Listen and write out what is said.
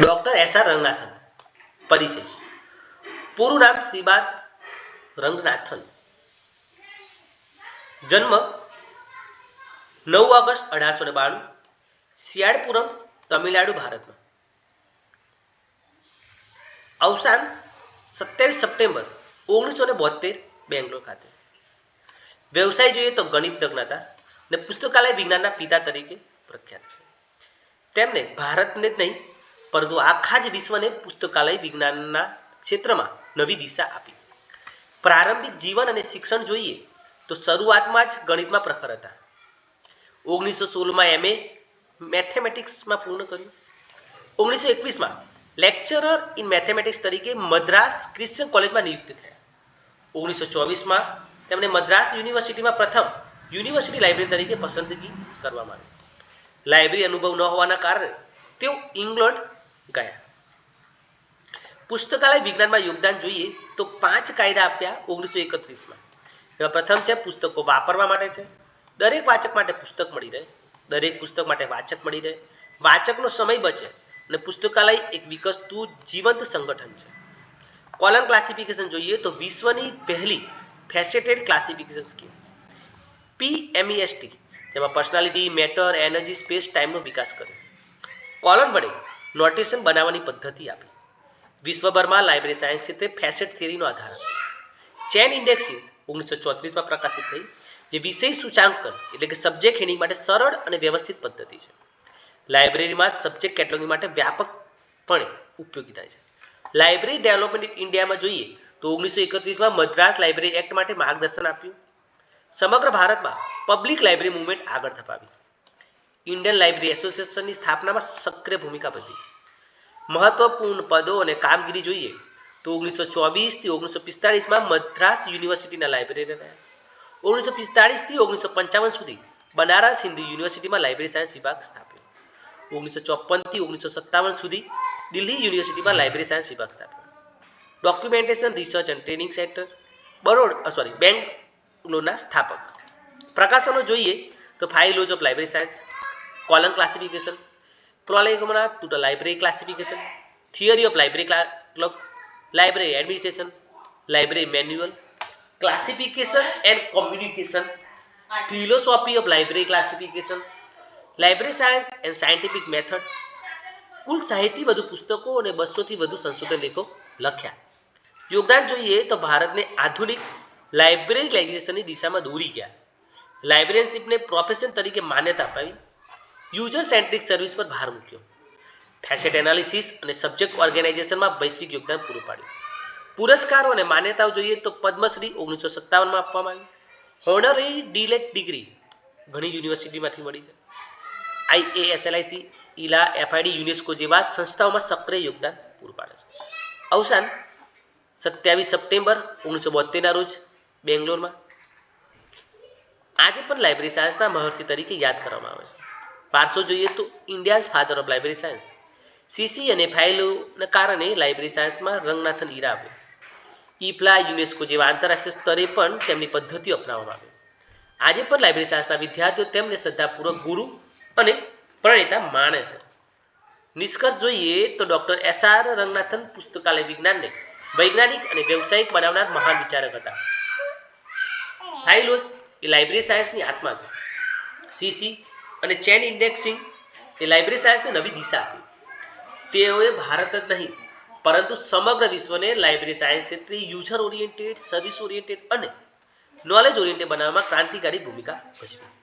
Doctor S R Ranganathan. પરિચય. પૂરું નામ શ્રીબાદ રંગનાથન. જન્મ નવ ઓગસ્ટ અઢારસો ને બાણું, શિયાળપુરમ, તમિલનાડુ, ભારતમાં. અવસાન સત્યાવીસ સપ્ટેમ્બર ઓગણીસો ને બોતેર બેંગ્લોર ખાતે. વ્યવસાય જોઈએ તો ગણિત હતા ને પુસ્તકાલય વિજ્ઞાનના પિતા તરીકે પ્રખ્યાત છે. તેમને ભારતને જ નહીં પરંતુ આખા જ વિશ્વને પુસ્તકાલય વિજ્ઞાનના ક્ષેત્રમાં નવી દિશા આપી. પ્રારંભિક જીવન અને શિક્ષણ જોઈએ તો શરૂઆતમાં જ ગણિતમાં પ્રખર હતા. ઓગણીસો સોળમાં એમએ મેથેમેટિક્સમાં પૂર્ણ કર્યું. ઓગણીસો એકવીસમાં લેક્ચરર ઇન મેથેમેટિક્સ તરીકે મદ્રાસ ક્રિશ્ચિયન કોલેજમાં નિયુક્ત થયા. ઓગણીસો ચોવીસમાં તેમણે મદ્રાસ યુનિવર્સિટીમાં પ્રથમ યુનિવર્સિટી લાઇબ્રેરી તરીકે પસંદગી કરવામાં આવી. લાઇબ્રેરી અનુભવ ન હોવાના કારણે તેઓ ઇંગ્લેન્ડ ગયા. પુસ્તકાલય વિજ્ઞાનમાં યોગદાન જોઈએ તો પાંચ કાયદા આપ્યા ઓગણીસો એકત્રીસમાં. એમાં પ્રથમ છે, પુસ્તકો વાપરવા માટે છે. દરેક વાચક માટે પુસ્તક મળી રહે. દરેક પુસ્તક માટે વાચક મળી રહે. વાચકનો સમય બચે અને પુસ્તકાલય એક વિકસતું જીવંત સંગઠન છે. કોલમ ક્લાસિફિકેશન જોઈએ તો વિશ્વની પહેલી ફેસેટેડ ક્લાસિફિકેશન સ્કીમ. પીએમઈએસટી જેમાં પર્સનાલિટી, મેટર, એનર્જી, સ્પેસ, ટાઈમનો વિકાસ કર્યો. કોલમ વડે નોટેશન બનાવવાની પદ્ધતિ આપી. વિશ્વભરમાં લાઇબ્રેરી સાયન્સ ક્ષેત્રે ફેસેટ થિયરીનો આધાર ચેન ઇન્ડેક્સ ઓગણીસો ચોત્રીસમાં પ્રકાશિત થઈ, જે વિષય સૂચાંકન એટલે કે સબ્જેક્ટ હેડિંગ માટે સરળ અને વ્યવસ્થિત પદ્ધતિ છે. લાઇબ્રેરીમાં સબ્જેક્ટ કેટલોગિંગ માટે વ્યાપકપણે ઉપયોગી થાય છે. લાઇબ્રેરી ડેવલપમેન્ટ ઇન્ડિયામાં જોઈએ તો ઓગણીસો એકત્રીસમાં મદ્રાસ લાઇબ્રેરી એક્ટ માટે માર્ગદર્શન આપ્યું. સમગ્ર ભારતમાં પબ્લિક લાઇબ્રેરી મુવમેન્ટ આગળ ધપાવી. ઇન્ડિયન લાઇબ્રેરી એસોસિએશનની સ્થાપનામાં સક્રિય ભૂમિકા ભજવી. મહત્વપૂર્ણ પદો અને કામગીરી જોઈએ તો ઓગણીસો ચોવીસથી ઓગણીસો પિસ્તાળીસમાં મદ્રાસ યુનિવર્સિટીના લાઇબ્રેરી રહ્યા. ઓગણીસો પિસ્તાળીસથી ઓગણીસો પંચાવન સુધી બનારસ હિન્દુ યુનિવર્સિટીમાં લાઇબ્રેરી સાયન્સ વિભાગ સ્થાપ્યો. ઓગણીસો ચોપનથી ઓગણીસો સત્તાવન સુધી દિલ્હી યુનિવર્સિટીમાં લાઇબ્રેરી સાયન્સ વિભાગ સ્થાપ્યો. Documentation, research and training centre, Baroda sorry, બેંગલોરના સ્થાપક. પ્રકાશનો જોઈએ તો five laws of library science colon classification prolegomena to the library classification theory of library club library administration library manual classification and communication philosophy of library classification library science and scientific method કુલ સાહીઠથી વધુ પુસ્તકો અને બસોથી વધુ સંશોધન લેખો લખ્યા. યોગદાન જોઈએ તો ભારતને આધુનિક લાઇબ્રેરી લેજિસ્લેશનની દિશામાં દોરી ગયા. લાઇબ્રેરીશીપને પ્રોફેશન તરીકે માન્યતા અપાવી. યુઝર સેન્ટ્રિક સર્વિસ પર ભાર મૂક્યો. ફેસેટ એનાલિસિસ અને સબ્જેક્ટ ઓર્ગેનાઇઝેશનમાં વૈશ્વિક યોગદાન પૂરું પાડ્યું. પુરસ્કારો અને માન્યતાઓ જોઈએ તો પદ્મશ્રી ઓગણીસો સત્તાવનમાં આપવામાં આવી. હોનરી ડીલેટ ડિગ્રી ઘણી યુનિવર્સિટીમાંથી મળી છે. આઈએએસએલઆઈસી ઇલા એફઆઈડી યુનેસ્કો જેવા સંસ્થાઓમાં સક્રિય યોગદાન પૂરું પાડે છે. અવસાન, સત્યાવીસ સપ્ટેમ્બર ઓગણીસો બોતેરના રોજ બેંગ્લોરમાં. આજે પણ લાઇબ્રેરી સાયન્સના મહર્ષિ તરીકે યાદ કરવામાં આવે છે. વારસો જોઈએ તો India's father of library science CC અને ફાઇલોના કારણે લાઇબ્રેરી સાયન્સમાં રંગનાથન ઈરા આવ્યો. ઈફલા યુનેસ્કો જેવા આંતરરાષ્ટ્રીય સ્તરે પણ તેમની પદ્ધતિઓ અપનાવવામાં આવી. આજે પણ લાઇબ્રેરી સાયન્સના વિદ્યાર્થીઓ તેમને શ્રદ્ધાપૂર્વક ગુરુ અને પ્રણેતા માને છે. નિષ્કર્ષ જોઈએ તો ડૉક્ટર એસ આર રંગનાથન પુસ્તકાલય વિજ્ઞાનને વૈજ્ઞાનિક અને વ્યવસાયિક બનાવનાર મહાન વિચારક હતા. ફાઇલોસ એ લાઇબ્રેરી સાયન્સની આત્મા છે. સીસી અને ચેન ઇન્ડેક્સિંગ એ લાઇબ્રેરી સાયન્સને નવી દિશા આપી. તેઓએ ભારત જ નહીં, પરંતુ સમગ્ર વિશ્વને લાઇબ્રેરી સાયન્સ ક્ષેત્રે યુઝર ઓરિએન્ટેડ સર્વિસ ઓરિએન્ટેડ અને નોલેજ ઓરિએન્ટેડ બનાવવામાં ક્રાંતિકારી ભૂમિકા ભજવી.